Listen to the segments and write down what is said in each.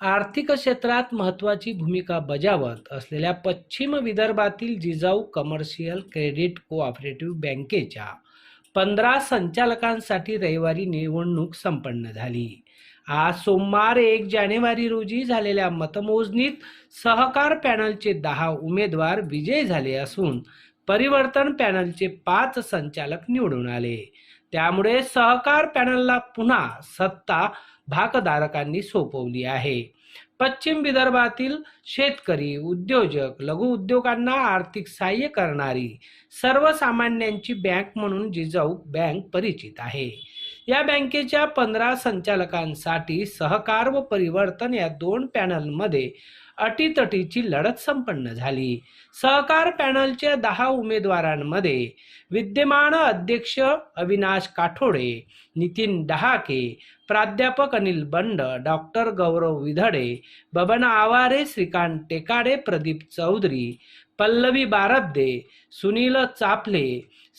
आर्थिक क्षेत्रात महत्त्वाची भूमिका बजावत असलेल्या पश्चिम विदर्भातील जिजाऊ कमर्शियल क्रेडिट कोऑपरेटिव्ह बँकेच्या पंधरा संचालकांसाठी रविवारी निवडणूक संपन्न झाली. आज सोमवार एक जानेवारी रोजी झालेल्या मतमोजणीत सहकार पॅनलचे दहा उमेदवार विजयी झाले असून परिवर्तन पॅनलचे पाच संचालक निवडून आले. त्यामुळे सहकार पॅनलला पुन्हा सत्ता भागधारकांनी सोपवली आहे. पश्चिम विदर्भातील शेतकरी उद्योजक लघु उद्योगांना आर्थिक सहाय्य करणारी सर्वसामान्यांची बँक म्हणून जिजाऊ बँक परिचित आहे. या बँकेच्या पंधरा संचालकांसाठी सहकार व परिवर्तन या दोन पॅनलमध्ये अटीतटीची लढत संपन्न झाली. सहकार पॅनलच्या दहा उमेदवारांमध्ये विद्यमान अध्यक्ष अविनाश काठोडे नितीन डहाके प्राध्यापक अनिल बंड डॉक्टर गौरव विधडे बबन आवारे श्रीकांत टेकाडे प्रदीप चौधरी पल्लवी बारब्दे सुनील चापले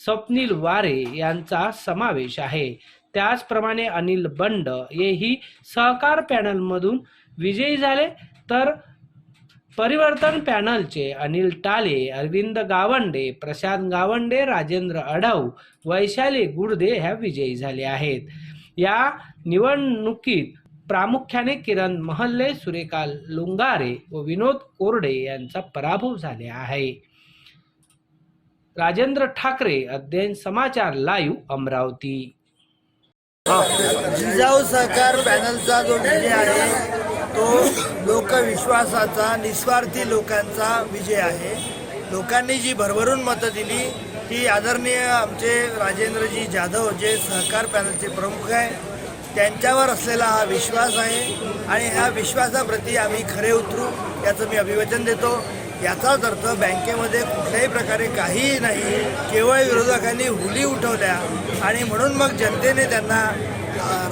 स्वप्नील वारे यांचा समावेश आहे. त्याचप्रमाणे अनिल बंड हेही सहकार पॅनलमधून विजयी झाले. तर परिवर्तन पॅनलचे अनिल टाले अरविंद गावंडे प्रशांत गावंडे राजेंद्र अढाऊ वैशाली गुडदे ह्या विजयी झाले आहेत. या निवडणुकीत प्रामुख्याने किरण महल्ले सुरेखा लुंगारे व विनोद कोरडे यांचा पराभव झाला आहे. राजेंद्र ठाकरे अध्ययन समाचार लाईव्ह अमरावती. जिजाऊ सहकार पॅनलचा जो विजय आहे तो लोकविश्वासाचा निस्वार्थी लोकांचा विजय आहे. लोकांनी जी भरभरून मतं दिली ती आदरणीय आमचे राजेंद्रजी जाधव जे सहकार पॅनलचे प्रमुख आहे त्यांच्यावर असलेला हा विश्वास आहे. आणि ह्या विश्वासाप्रती आम्ही खरे उतरू याचं मी अभिवचन देतो. याचाच अर्थ बँकेमध्ये कुठल्याही प्रकारे काहीही नाही केवळ विरोधकांनी हुली उठवल्या आणि म्हणून मग जनतेने त्यांना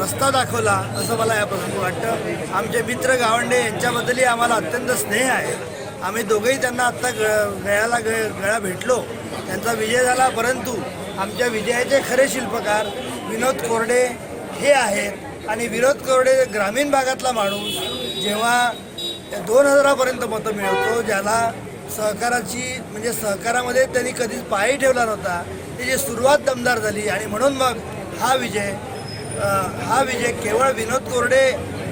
रस्ता दाखवला असं मला या प्रसंगी वाटतं. आमचे मित्र गावंडे यांच्याबद्दलही आम्हाला अत्यंत स्नेह आहे. आम्ही दोघंही त्यांना आत्ता ग गळ्याला गळ गळा भेटलो. त्यांचा विजय झाला परंतु आमच्या विजयाचे खरे शिल्पकार विनोद कोरडे हे आहेत. आणि विनोद कोरडे ग्रामीण भागातला माणूस जेव्हा या दोन हजारापर्यंत मतं मिळवतो ज्याला सहकाराची म्हणजे सहकारामध्ये त्यांनी कधीच पायही ठेवला नव्हता. त्याची सुरुवात दमदार झाली आणि म्हणून मग हा विजय हा विजय केवळ विनोद कोरडे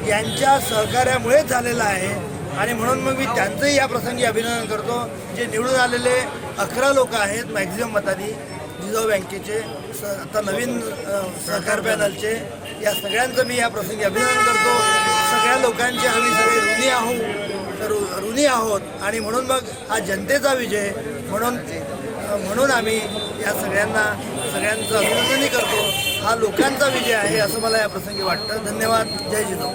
यांच्या सहकार्यामुळेच झालेला आहे. आणि म्हणून मग मी त्यांचंही या प्रसंगी अभिनंदन करतो. जे निवडून आलेले अकरा लोक आहेत मॅक्झिमम मतांनी रिझर्व्ह बँकेचे स आता नवीन सहकार पॅनलचे या सगळ्यांचं मी या प्रसंगी अभिनंदन करतो. सगळ्या लोकांचे आम्ही सगळे ऋणी आहोत. ऋणी आहोत आणि म्हणून मग हा जनतेचा विजय. म्हणून म्हणून आम्ही या सगळ्यांना सगळ्यांचं अभिनंदनही करतो. हा लोकांचा विजय आहे असं मला या प्रसंगी वाटतं. धन्यवाद. जय जिजाऊ.